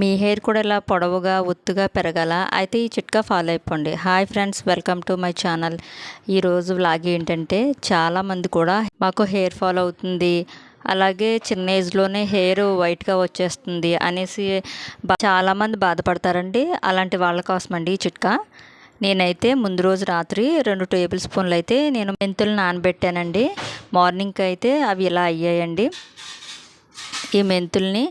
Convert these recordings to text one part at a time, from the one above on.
మీ hair కూడా ఇలా పొడవుగా ఒత్తుగా పెరగాల? అయితే ఈ చిట్కా ఫాలో అయిపోండి. Hi friends welcome to my channel. ఈరోజు వ్లాగ్ ఏంటంటే చాలామంది కూడా మాకు హెయిర్ ఫాల్ అవుతుంది. అలాగే చిన్న ఏజ్లోనే హెయిర్ వైట్గా వచ్చేస్తుంది అనేసి చాలామంది బాధపడతారండి. అలాంటి వాళ్ళ కోసమండి ఈ చిట్కా. నేనైతే ముందు రోజు రాత్రి రెండు టేబుల్ స్పూన్లు అయితే నేను మెంతులు నానబెట్టానండి. మార్నింగ్కి అయితే అవి ఇలా అయ్యాయండి. ఈ మెంతుల్ని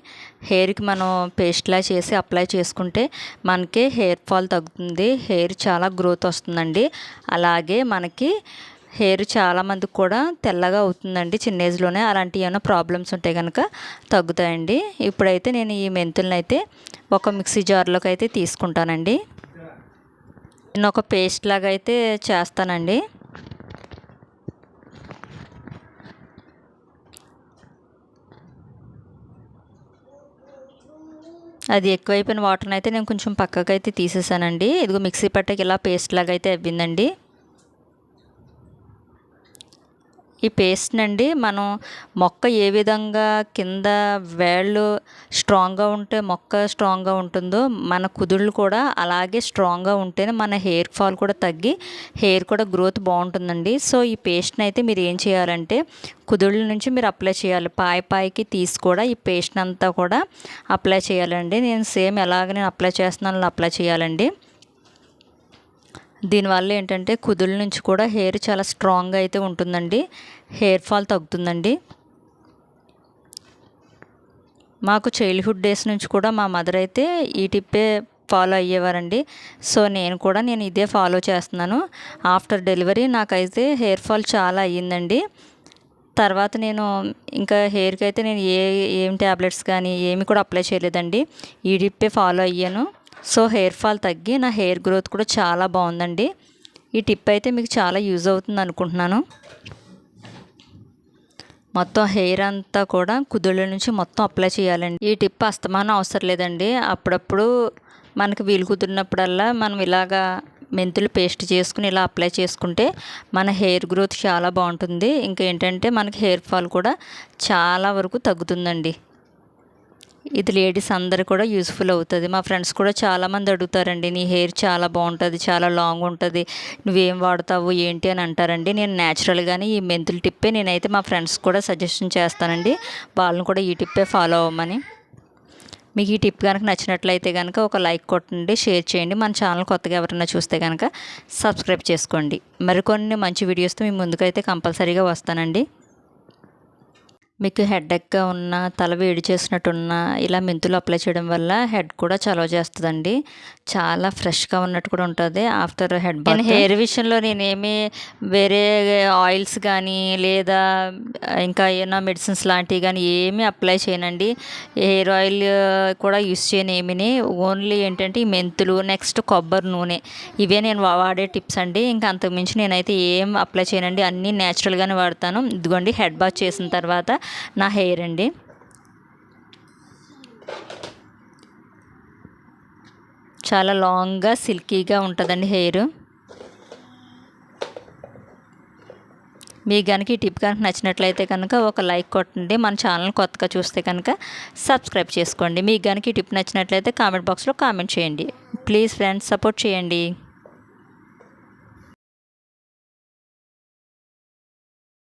హెయిర్కి మనం పేస్ట్లా చేసి అప్లై చేసుకుంటే మనకి హెయిర్ ఫాల్ తగ్గుతుంది. హెయిర్ చాలా గ్రోత్ వస్తుందండి. అలాగే మనకి హెయిర్ చాలామందికి కూడా తెల్లగా అవుతుందండి చిన్న ఏజ్లోనే. అలాంటి ఏమైనా ప్రాబ్లమ్స్ ఉంటే కనుక తగ్గుతాయండి. ఇప్పుడైతే నేను ఈ మెంతులను అయితే ఒక మిక్సీ జార్లోకి అయితే తీసుకుంటానండి. నేను ఒక పేస్ట్ లాగా అయితే చేస్తానండి. అది ఎక్కువైపోయిన వాటర్ని అయితే నేను కొంచెం పక్కకు అయితే తీసేసానండి. ఇదిగో మిక్సీ పట్టకి ఇలా పేస్ట్ లాగా అయితే అవ్విందండి ఈ పేస్ట్నండి మనం మొక్క ఏ విధంగా కింద వేళ్ళు స్ట్రాంగ్గా ఉంటే మొక్క స్ట్రాంగ్గా ఉంటుందో మన కుదుళ్ళు కూడా అలాగే స్ట్రాంగ్గా ఉంటేనే మన హెయిర్ ఫాల్ కూడా తగ్గి హెయిర్ కూడా గ్రోత్ బాగుంటుందండి. సో ఈ పేస్ట్ని అయితే మీరు ఏం చేయాలంటే కుదుళ్ళ నుంచి మీరు అప్లై చేయాలి. పాయ పాయకి తీసి కూడా ఈ పేస్ట్ని అంతా కూడా అప్లై చేయాలండి. నేను సేమ్ ఎలాగ నేను అప్లై చేస్తున్నాను అప్లై చేయాలండి. దీనివల్ల ఏంటంటే కుదుల నుంచి కూడా హెయిర్ చాలా స్ట్రాంగ్గా అయితే ఉంటుందండి. హెయిర్ ఫాల్ తగ్గుతుందండి. మాకు చైల్డ్హుడ్ డేస్ నుంచి కూడా మా మదర్ అయితే ఈ టిప్పే ఫాలో అయ్యేవారండి. సో నేను కూడా నేను ఇదే ఫాలో చేస్తున్నాను. ఆఫ్టర్ డెలివరీ నాకైతే హెయిర్ ఫాల్ చాలా అయ్యిందండి. తర్వాత నేను ఇంకా హెయిర్కి అయితే నేను ఏ ఏం ట్యాబ్లెట్స్ కానీ ఏమి కూడా అప్లై చేయలేదండి. ఈ టిప్పే ఫాలో అయ్యాను. సో హెయిర్ ఫాల్ తగ్గి నా హెయిర్ గ్రోత్ కూడా చాలా బాగుందండి. ఈ టిప్ అయితే మీకు చాలా యూజ్ అవుతుంది అనుకుంటున్నాను. మొత్తం హెయిర్ అంతా కూడా కుదుళ్ళ నుంచి మొత్తం అప్లై చేయాలండి. ఈ టిప్ అస్తమానం అవసరం లేదండి. అప్పుడప్పుడు మనకి వీలు కుదిరినప్పుడల్లా మనం ఇలాగా మెంతులు పేస్ట్ చేసుకుని ఇలా అప్లై చేసుకుంటే మన హెయిర్ గ్రోత్ చాలా బాగుంటుంది. ఇంకా ఏంటంటే మనకి హెయిర్ ఫాల్ కూడా చాలా వరకు తగ్గుతుందండి. ఇది లేడీస్ అందరు కూడా యూస్ఫుల్ అవుతుంది. మా ఫ్రెండ్స్ కూడా చాలామంది అడుగుతారండి నీ హెయిర్ చాలా బాగుంటుంది చాలా లాంగ్ ఉంటుంది నువ్వేం వాడతావు ఏంటి? అని అంటారండి. నేను న్యాచురల్గానే ఈ మెంతులు టిప్పే నేనైతే మా ఫ్రెండ్స్ కూడా సజెషన్ చేస్తానండి. వాళ్ళని కూడా ఈ టిప్పే ఫాలో అవ్వమని. మీకు ఈ టిప్ కనుక నచ్చినట్లయితే కనుక ఒక లైక్ కొట్టండి షేర్ చేయండి. మన ఛానల్ కొత్తగా ఎవరైనా చూస్తే కనుక సబ్స్క్రైబ్ చేసుకోండి. మరికొన్ని మంచి వీడియోస్తో మీ ముందుకైతే కంపల్సరీగా వస్తానండి. మీకు హెడ్ఎక్గా ఉన్న తల వేడి చేసినట్టున్న ఇలా మెంతులు అప్లై చేయడం వల్ల హెడ్ కూడా చలవ చేస్తుందండి. చాలా ఫ్రెష్గా ఉన్నట్టు కూడా ఉంటుంది. ఆఫ్టర్ హెడ్ నేను హెయిర్ విషయంలో నేనేమి వేరే ఆయిల్స్ కానీ లేదా ఇంకా ఏమైనా మెడిసిన్స్ లాంటివి కానీ ఏమీ అప్లై చేయనండి. హెయిర్ ఆయిల్ కూడా యూస్ చేయను ఏమీని. ఓన్లీ ఏంటంటే ఈ మెంతులు నెక్స్ట్ కొబ్బరి నూనె ఇవే నేను వాడే టిప్స్ అండి. ఇంకా అంతకుమించి నేనైతే ఏం అప్లై చేయనండి. అన్నీ న్యాచురల్గానే వాడతాను. ఇదిగోండి హెడ్ బాత్ చేసిన తర్వాత నా హెయిర్ అండి. చాలా లాంగ్గా సిల్కీగా ఉంటుందండి హెయిర్. మీకు కనుక ఈ టిప్ కనుక నచ్చినట్లయితే కనుక ఒక లైక్ కొట్టండి. మన ఛానల్ కొత్తగా చూస్తే కనుక సబ్స్క్రైబ్ చేసుకోండి. మీకు కనుక ఈ టిప్ నచ్చినట్లయితే కామెంట్ బాక్స్లో కామెంట్ చేయండి. ప్లీజ్ ఫ్రెండ్స్ సపోర్ట్ చేయండి.